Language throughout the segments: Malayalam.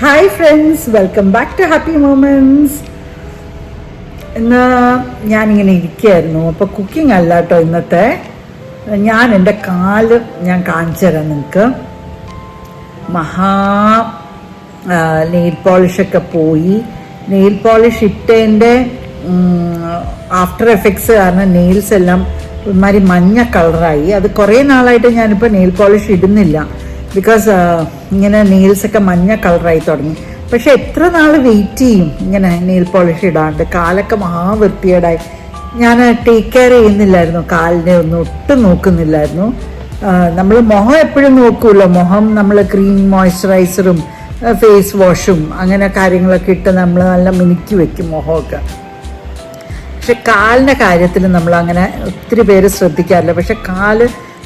Hi friends welcome back to happy moments ഇന്ന് ഞാനിങ്ങനെ ഇരിക്കുകയായിരുന്നു. അപ്പോൾ കുക്കിംഗ് അല്ല കേട്ടോ ഇന്നത്തെ. ഞാൻ എന്റെ കാൽ ഞാൻ കാണിച്ചു തരാം നിങ്ങൾക്ക് മഹാ നെയിൽ പോളിഷൊക്കെ പോയി. നെയിൽ പോളിഷ് ഇട്ടതിന്റെ ആഫ്റ്റർ എഫക്ട്സ് കാരണം നെയിൽസ് എല്ലാം ഒരുമാതിരി മഞ്ഞ കളറായി അത് കുറേ നാളായിട്ട് ഞാനിപ്പോൾ നെയിൽ പോളിഷ് ഇടുന്നില്ല. ബിക്കോസ് ഇങ്ങനെ നെയിൽസൊക്കെ മഞ്ഞ കളറായി തുടങ്ങി. പക്ഷെ എത്ര നാൾ വെയിറ്റ് ചെയ്യും ഇങ്ങനെ നെയിൽ പോളിഷ് ഇടാണ്ട്? കാലൊക്കെ മഹാ വൃത്തികേടായി. ഞാൻ ടേക്ക് കെയർ ചെയ്യുന്നില്ലായിരുന്നു. കാലിനെ ഒന്നും ഒട്ടും നോക്കുന്നില്ലായിരുന്നു. നമ്മൾ മുഖം എപ്പോഴും നോക്കുമല്ലോ മുഖം നമ്മൾ ക്രീം മോയ്സ്ചറൈസറും ഫേസ് വാഷും അങ്ങനെ കാര്യങ്ങളൊക്കെ ഇട്ട് നമ്മൾ നല്ല മിനുക്കി വെക്കും മുഖമൊക്കെ. പക്ഷെ കാലിന്റെ കാര്യത്തിൽ നമ്മൾ അങ്ങനെ ഒത്തിരി പേര് ശ്രദ്ധിക്കാറില്ല. പക്ഷെ കാൽ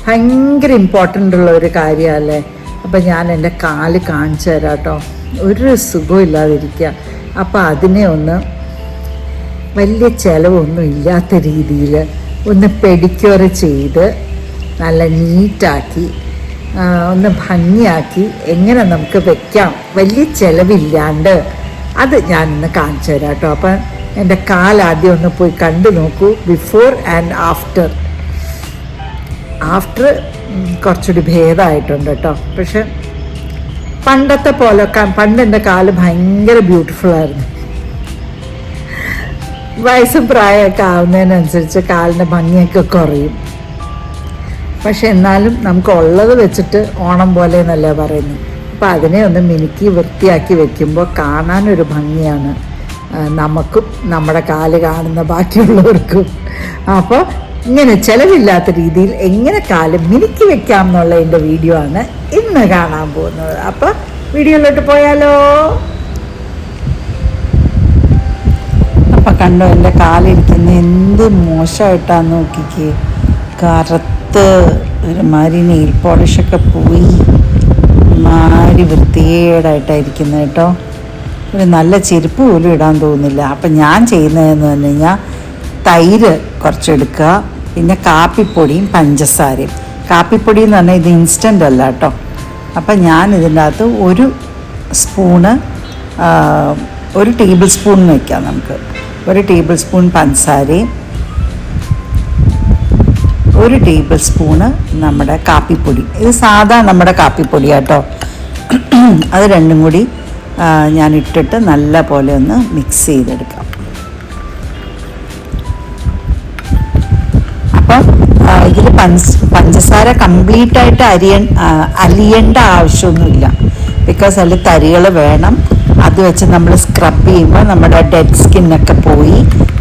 ഭയങ്കര ഇമ്പോർട്ടന്റ് ഉള്ള ഒരു കാര്യമല്ലേ? അപ്പം ഞാൻ എന്റെ കാൽ കാണിച്ചു തരാം കേട്ടോ. ഒരു സുഖമില്ലാതിരിക്കുക അപ്പം അതിനെ ഒന്ന് വലിയ ചിലവൊന്നും ഇല്ലാത്ത രീതിയിൽ ഒന്ന് പെഡിക്യൂർ ചെയ്ത് നല്ല നീറ്റാക്കി ഒന്ന് ഭംഗിയാക്കി എങ്ങനെ നമുക്ക് വെക്കാം. വലിയ ചിലവില്ലാണ്ട് അത് ഞാൻ ഇന്ന് കാണിച്ചു തരാം കേട്ടോ. അപ്പം എന്റെ കാലാദ്യം ഒന്ന് പോയി കണ്ടു നോക്കൂ. ബിഫോർ ആൻഡ് ആഫ്റ്റർ ആഫ്റ്റർ കുറച്ചുകൂടി ഭേദമായിട്ടുണ്ട് കേട്ടോ. പക്ഷെ പണ്ടത്തെ പോലെ പണ്ട് എന്റെ കാൽ ഭയങ്കര ബ്യൂട്ടിഫുൾ ആയിരുന്നു. വയസ്സും പ്രായമൊക്കെ ആവുന്നതിനനുസരിച്ച് കാലിന്റെ ഭംഗിയൊക്കെ കുറയും. പക്ഷെ എന്നാലും നമുക്ക് ഉള്ളത് വെച്ചിട്ട് ഓണം പോലെ എന്നല്ലേ പറയുന്നത്. അപ്പം അതിനെ ഒന്ന് മിനുക്കി വൃത്തിയാക്കി വെക്കുമ്പോൾ കാണാനൊരു ഭംഗിയാണ് നമുക്കും നമ്മുടെ കാൽ കാണുന്ന ബാക്കിയുള്ളവർക്കും. അപ്പോൾ ഇങ്ങനെ ചിലവില്ലാത്ത രീതിയിൽ എങ്ങനെ കാലം മിനുക്കി വെക്കാം എന്നുള്ള എന്റെ വീഡിയോ ആണ് ഇന്ന് കാണാൻ പോകുന്നത്. അപ്പോൾ വീഡിയോയിലോട്ട് പോയാലോ? അപ്പം കണ്ടോ എന്റെ കാലിരിക്കുന്ന എന്ത് മോശമായിട്ടാന്ന് നോക്കിക്കേ. കറുത്ത് ഒരുമാതിരി നെയിൽ പോളിഷൊക്കെ പോയി. മാരി വൃത്തികേടായിട്ടായിരിക്കുന്നത് കേട്ടോ. ഒരു നല്ല ചെരുപ്പ് പോലും ഇടാൻ തോന്നുന്നില്ല. അപ്പം ഞാൻ ചെയ്യുന്നതെന്ന് പറഞ്ഞു കഴിഞ്ഞാൽ തൈര് കുറച്ചെടുക്കുക. പിന്നെ കാപ്പിപ്പൊടിയും പഞ്ചസാരയും. കാപ്പിപ്പൊടി എന്ന് പറഞ്ഞാൽ ഇത് ഇൻസ്റ്റന്റ് അല്ല കേട്ടോ. അപ്പം ഞാൻ ഇതിന്റെ അകത്ത് ഒരു സ്പൂണ് ഒരു ടേബിൾ സ്പൂൺ വയ്ക്കാം നമുക്ക്. ഒരു ടേബിൾ സ്പൂൺ പഞ്ചസാരയും ഒരു ടേബിൾ സ്പൂണ് നമ്മുടെ കാപ്പിപ്പൊടി. ഇത് സാധാ നമ്മുടെ കാപ്പിപ്പൊടി കേട്ടോ. അത് രണ്ടും കൂടി ഞാൻ ഇട്ടിട്ട് നല്ല പോലെ ഒന്ന് മിക്സ് ചെയ്തെടുക്കാം. ഇതിൽ പഞ്ച പഞ്ചസാര കംപ്ലീറ്റ് ആയിട്ട് അരിയ അലിയേണ്ട ആവശ്യമൊന്നുമില്ല. ബിക്കോസ് അതിൽ തരികൾ വേണം. അത് വെച്ച് നമ്മൾ സ്ക്രബ് ചെയ്യുമ്പോൾ നമ്മുടെ ഡെഡ് സ്കിന്നൊക്കെ പോയി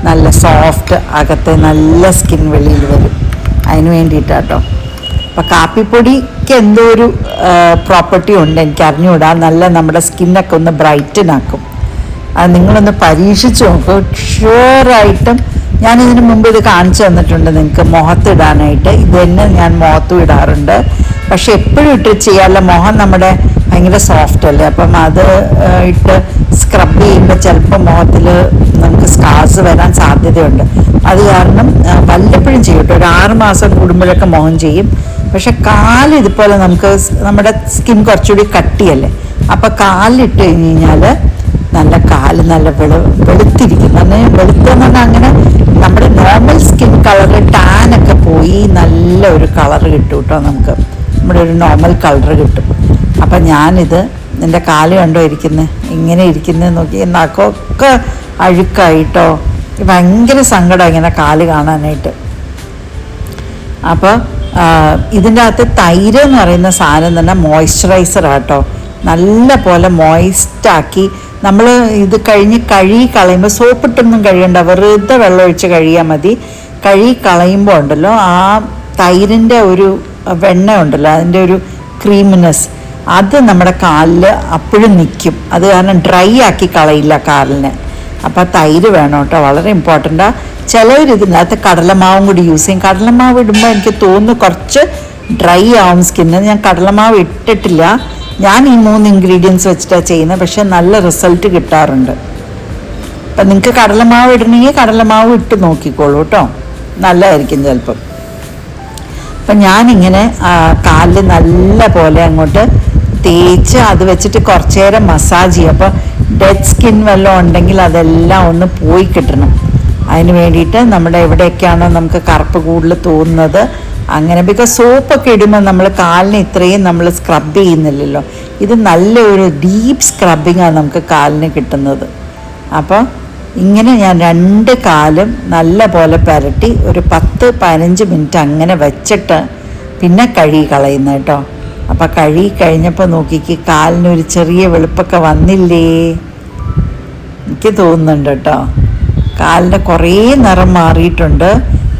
നല്ല സോഫ്റ്റ് അകത്തെ നല്ല സ്കിൻ വെളിയിൽ വരും. അതിന് വേണ്ടിയിട്ടാട്ടോ. അപ്പം കാപ്പിപ്പൊടിക്ക് എന്തോ ഒരു പ്രോപ്പർട്ടി ഉണ്ട്. എനിക്ക് അറിഞ്ഞുകൂടാ നല്ല നമ്മുടെ സ്കിന്നൊക്കെ ഒന്ന് ബ്രൈറ്റൻ ആക്കും അത് നിങ്ങളൊന്ന് പരീക്ഷിച്ച് നോക്കൂ. ഷുവറായിട്ടും ഞാൻ ഇതിനു മുമ്പ് ഇത് കാണിച്ചു തന്നിട്ടുണ്ട് നിങ്ങൾക്ക് മുഖത്തിടാനായിട്ട്. ഇത് തന്നെ ഞാൻ മുഖത്തും ഇടാറുണ്ട്. പക്ഷെ എപ്പോഴും ഇട്ട് ചെയ്യാല്ല മുഖം നമ്മുടെ ഭയങ്കര സോഫ്റ്റ് അല്ലേ? അപ്പം അത് ഇട്ട് സ്ക്രബ് ചെയ്യുമ്പോൾ ചിലപ്പോൾ മുഖത്തിൽ നമുക്ക് സ്കാർസ് വരാൻ സാധ്യതയുണ്ട്. അത് കാരണം വല്ലപ്പോഴും ചെയ്യും ഒരു ആറ് മാസം കൂടുമ്പോഴൊക്കെ മുഖം ചെയ്യും. പക്ഷെ കാൽ ഇതുപോലെ നമുക്ക് നമ്മുടെ സ്കിൻ കുറച്ചുകൂടി കട്ടിയല്ലേ? അപ്പം കാലിട്ട് കഴിഞ്ഞ് കഴിഞ്ഞാൽ നല്ല കാൽ നല്ല വെളു വെളുത്തിരിക്കും. അങ്ങനെ വെളുത്തെന്ന് പറഞ്ഞാൽ അങ്ങനെ നോർമൽ സ്കിൻ കളർ ടാനൊക്കെ പോയി നല്ല ഒരു കളർ കിട്ടും കേട്ടോ നമുക്ക്. നമ്മുടെ ഒരു നോർമൽ കളർ കിട്ടും. അപ്പം ഞാനിത് എന്റെ കാൽ കണ്ടോ ഇരിക്കുന്നത് ഇങ്ങനെ ഇരിക്കുന്നത് നോക്കി. നഖമൊക്കെ അഴുക്കായിട്ടോ. ഭയങ്കര സങ്കടം ഇങ്ങനെ കാൽ കാണാനായിട്ട്. അപ്പോൾ ഇതിന്റെ അകത്ത് തൈര് എന്ന് പറയുന്ന സാധനം തന്നെ മോയ്സ്ചറൈസർ ആട്ടോ. നല്ല പോലെ മോയിസ്റ്റാക്കി നമ്മൾ ഇത് കഴിഞ്ഞ് കഴുകി കളയുമ്പോൾ സോപ്പിട്ടൊന്നും കഴിയണ്ട വെറുതെ വെള്ളം ഒഴിച്ച് കഴിയാൽ മതി. കഴുകി കളയുമ്പോൾ ഉണ്ടല്ലോ ആ തൈരിന്റെ ഒരു വെണ്ണ ഉണ്ടല്ലോ അതിന്റെ ഒരു ക്രീമിനെസ് അത് നമ്മുടെ കാലിൽ അപ്പോഴും നിൽക്കും അത് കാരണം ഡ്രൈ ആക്കി കളയില്ല കാലിനെ. അപ്പോൾ തൈര് വേണം കേട്ടോ വളരെ ഇമ്പോർട്ടന്റാ ചിലവർ ഇതിനകത്ത് കടലമാവും കൂടി യൂസ് ചെയ്യും. കടലമാവ് ഇടുമ്പോൾ എനിക്ക് തോന്നുന്നു കുറച്ച് ഡ്രൈ ആവും സ്കിന്ന് ഞാൻ കടലമാവ് ഇട്ടിട്ടില്ല. ഞാൻ ഈ മൂന്ന് ഇൻഗ്രീഡിയൻസ് വെച്ചിട്ടാണ് ചെയ്യുന്നത് പക്ഷെ നല്ല റിസൾട്ട് കിട്ടാറുണ്ട്. അപ്പം നിങ്ങൾക്ക് കടലമാവ് ഇടണമെങ്കിൽ കടലമാവ് ഇട്ട് നോക്കിക്കോളൂ കേട്ടോ നല്ലതായിരിക്കും ചിലപ്പം. അപ്പം ഞാനിങ്ങനെ കാലിൽ നല്ല പോലെ അങ്ങോട്ട് തേച്ച് അത് വെച്ചിട്ട് കുറച്ച് നേരം മസാജ് ചെയ്യും. അപ്പോൾ ഡെഡ് സ്കിൻ വല്ലതും ഉണ്ടെങ്കിൽ അതെല്ലാം ഒന്ന് പോയി കിട്ടണം. അതിന് വേണ്ടിയിട്ട് നമ്മുടെ എവിടെയൊക്കെയാണോ നമുക്ക് കറുപ്പ് കൂടുതൽ തോന്നുന്നത് അങ്ങനെ ബിക്കോസ് സോപ്പൊക്കെ ഇടുമ്പോൾ നമ്മൾ കാലിന് ഇത്രയും നമ്മൾ സ്ക്രബ് ചെയ്യുന്നില്ലല്ലോ. ഇത് നല്ലൊരു ഡീപ്പ് സ്ക്രബിങ്ങാണ് നമുക്ക് കാലിന് കിട്ടുന്നത്. അപ്പോൾ ഇങ്ങനെ ഞാൻ രണ്ട് കാലും നല്ല പോലെ പുരട്ടി ഒരു പത്ത് പതിനഞ്ച് മിനിറ്റ് അങ്ങനെ വെച്ചിട്ട് പിന്നെ കഴുകി കളയുന്നത് കേട്ടോ അപ്പം കഴുകി കഴിഞ്ഞപ്പോൾ നോക്കിക്ക് കാലിനൊരു ചെറിയ വെളുപ്പൊക്കെ വന്നില്ലേ? എനിക്ക് തോന്നുന്നുണ്ട് കേട്ടോ കാലിന്റെ കുറേ നിറം മാറിയിട്ടുണ്ട്.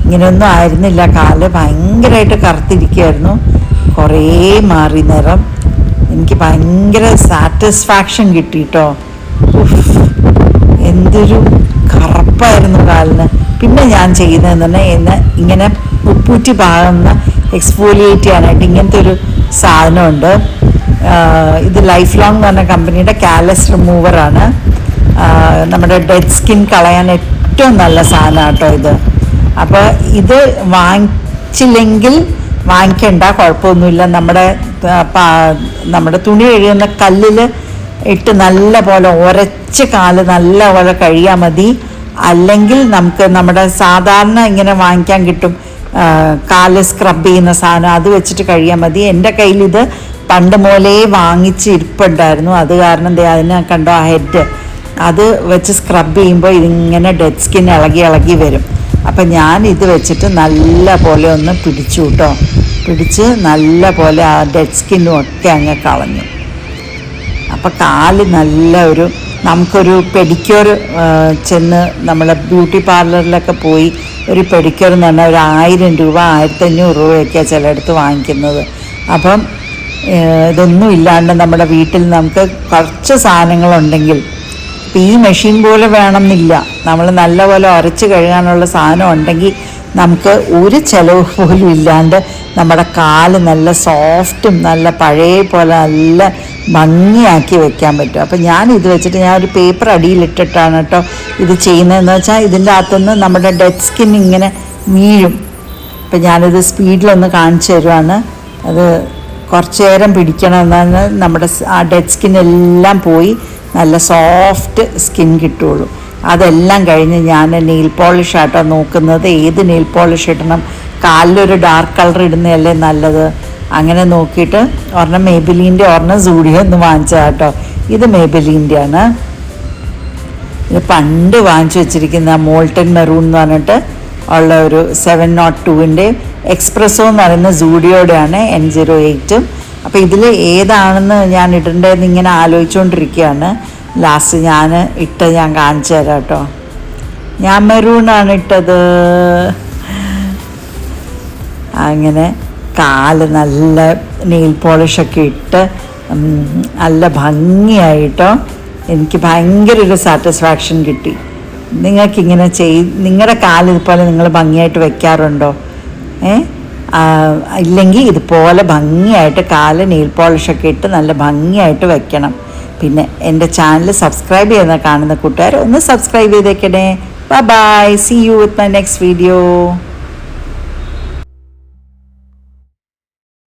ഇങ്ങനെയൊന്നും ആയിരുന്നില്ല. കാൽ ഭയങ്കരമായിട്ട് കറുത്തിരിക്കുമായിരുന്നു കുറേ മാറി നിറം. എനിക്ക് ഭയങ്കര സാറ്റിസ്ഫാക്ഷൻ കിട്ടി കേട്ടോ എന്തൊരു കറുപ്പായിരുന്നു കാലിന്. പിന്നെ ഞാൻ ചെയ്യുന്നതെന്ന് പറഞ്ഞാൽ എന്നെ ഇങ്ങനെ ഉപ്പൂറ്റി പാകുന്ന എക്സ്ഫോലിയേറ്റ് ചെയ്യാനായിട്ട് ഇങ്ങനത്തെ ഒരു സാധനമുണ്ട്. ഇത് ലൈഫ് ലോങ് എന്ന് പറഞ്ഞ കമ്പനിയുടെ കാലസ് റിമൂവറാണ് നമ്മുടെ ഡെഡ് സ്കിൻ കളയാൻ ഏറ്റവും നല്ല സാധനമാണ് കേട്ടോ ഇത്. അപ്പോൾ ഇത് വാങ്ങിച്ചില്ലെങ്കിൽ വാങ്ങിക്കേണ്ട കുഴപ്പമൊന്നുമില്ല. നമ്മുടെ നമ്മുടെ തുണി കഴുകുന്ന കല്ലിൽ ഇട്ട് നല്ല പോലെ ഉരച്ച് കാൽ നല്ല പോലെ കഴിയാൽ മതി. അല്ലെങ്കിൽ നമുക്ക് നമ്മുടെ സാധാരണ ഇങ്ങനെ വാങ്ങിക്കാൻ കിട്ടും കാൽ സ്ക്രബ് ചെയ്യുന്ന സാധനം അത് വെച്ചിട്ട് കഴിയാൽ മതി. എന്റെ കയ്യിൽ ഇത് പണ്ട് മുതലേ വാങ്ങിച്ച് ഇരിപ്പുണ്ടായിരുന്നു അത് കാരണം അതിനെ കണ്ടോ ആ ഹെഡ് അത് വെച്ച് സ്ക്രബ് ചെയ്യുമ്പോൾ ഇതിങ്ങനെ ഡെഡ് സ്കിൻ ഇളകി ഇളകി വരും. അപ്പം ഞാൻ ഇത് വെച്ചിട്ട് നല്ല പോലെ ഒന്ന് പിടിച്ചു കേട്ടോ പിടിച്ച് നല്ല പോലെ ആ ഡെഡ് സ്കിന്നും ഒക്കെ അങ്ങ് കളഞ്ഞു. അപ്പം കാൽ നല്ല ഒരു നമുക്കൊരു പെഡിക്യൂർ ചെന്ന് നമ്മളെ ബ്യൂട്ടി പാർലറിലൊക്കെ പോയി ഒരു പെഡിക്യൂർ എന്ന് പറഞ്ഞാൽ ഒരു ആയിരം രൂപ ആയിരത്തഞ്ഞൂറ് രൂപയൊക്കെയാണ് ചിലയിടത്ത് വാങ്ങിക്കുന്നത്. അപ്പം ഇതൊന്നും ഇല്ലാണ്ട് നമ്മുടെ വീട്ടിൽ നമുക്ക് കുറച്ച് സാധനങ്ങളുണ്ടെങ്കിൽ ഈ മെഷീൻ പോലെ വേണമെന്നില്ല. നമ്മൾ നല്ല നല്ലപോലെ ഉരച്ച് കഴുകാനുള്ള സാധനം ഉണ്ടെങ്കിൽ നമുക്ക് ഒരു ചിലവ് പോലും ഇല്ലാണ്ട് നമ്മുടെ കാൽ നല്ല സോഫ്റ്റും നല്ല പഴയ പോലെ നല്ല ഭംഗിയാക്കി വെക്കാൻ പറ്റും. അപ്പം ഞാൻ ഇത് വെച്ചിട്ട് ഞാൻ ഒരു പേപ്പർ അടിയിലിട്ടിട്ടാണ് കേട്ടോ ഇത് ചെയ്യുന്നതെന്ന് വെച്ചാൽ ഇതിന്റെ അകത്തുനിന്ന് നമ്മുടെ ഡെഡ് സ്കിൻ ഇങ്ങനെ വീഴും. അപ്പം ഞാനിത് സ്പീഡിലൊന്ന് കാണിച്ചു തരുവാണ്. അത് കുറച്ചു നേരം പിടിക്കണം എന്നാണ് നമ്മുടെ ആ ഡെഡ് സ്കിൻ എല്ലാം പോയി. നല്ല സോഫ്റ്റ് സ്കിൻ കിട്ടുള്ളൂ. അതെല്ലാം കഴിഞ്ഞ് ഞാൻ നെയിൽ പോളിഷ് ആട്ടോ നോക്കുന്നത്. ഏത് നെയിൽ പോളിഷ് ഇടണം? കാലിലൊരു ഡാർക്ക് കളർ ഇടുന്നതല്ലേ നല്ലത്? അങ്ങനെ നോക്കിയിട്ട് ഒരെണ്ണം മേബിലീന്റെ ഒരെണ്ണം സൂഡിയോ ഒന്ന് വാങ്ങിച്ചതാട്ടോ ഇത് മേബിലീന്റെ ആണ് ഇത് പണ്ട് വാങ്ങിച്ചു വെച്ചിരിക്കുന്ന മോൾട്ടൻ മെറൂൺ എന്ന് പറഞ്ഞിട്ട് ഉള്ള ഒരു സെവൻ നോട്ട് ടുവിന്റെ എക്സ്പ്രസോ എന്ന് പറയുന്ന സൂഡിയോടെയാണ് എൻ സീറോ എയ്റ്റും അപ്പോൾ ഇതിൽ ഏതാണെന്ന് ഞാൻ ഇടേണ്ടതെന്ന് ഇങ്ങനെ ആലോചിച്ചുകൊണ്ടിരിക്കുകയാണ് ലാസ്റ്റ് ഞാൻ ഇട്ട് ഞാൻ കാണിച്ചു തരാം കേട്ടോ. ഞാൻ മെറൂണാണ് ഇട്ടത്. അങ്ങനെ കാൽ നല്ല നെയിൽ പോളിഷൊക്കെ ഇട്ട് നല്ല ഭംഗിയായിട്ടോ. എനിക്ക് ഭയങ്കര ഒരു സാറ്റിസ്ഫാക്ഷൻ കിട്ടി. നിങ്ങൾക്കിങ്ങനെ ചെയ് നിങ്ങളുടെ കാലിതുപോലെ നിങ്ങൾ ഭംഗിയായിട്ട് വെക്കാറുണ്ടോ? ഏ? ആ, ഇല്ലെങ്കിൽ ഇതുപോലെ ഭംഗിയായിട്ട് കാൽ നെയിൽ പോളിഷൊക്കെ ഇട്ട് നല്ല ഭംഗിയായിട്ട് വെക്കണം. പിന്നെ എന്റെ ചാനൽ സബ്സ്ക്രൈബ് ചെയ്യുന്ന കാണുന്ന കൂട്ടുകാർ ഒന്ന് സബ്സ്ക്രൈബ് ചെയ്തേക്കണേ. Bye bye see you with my next video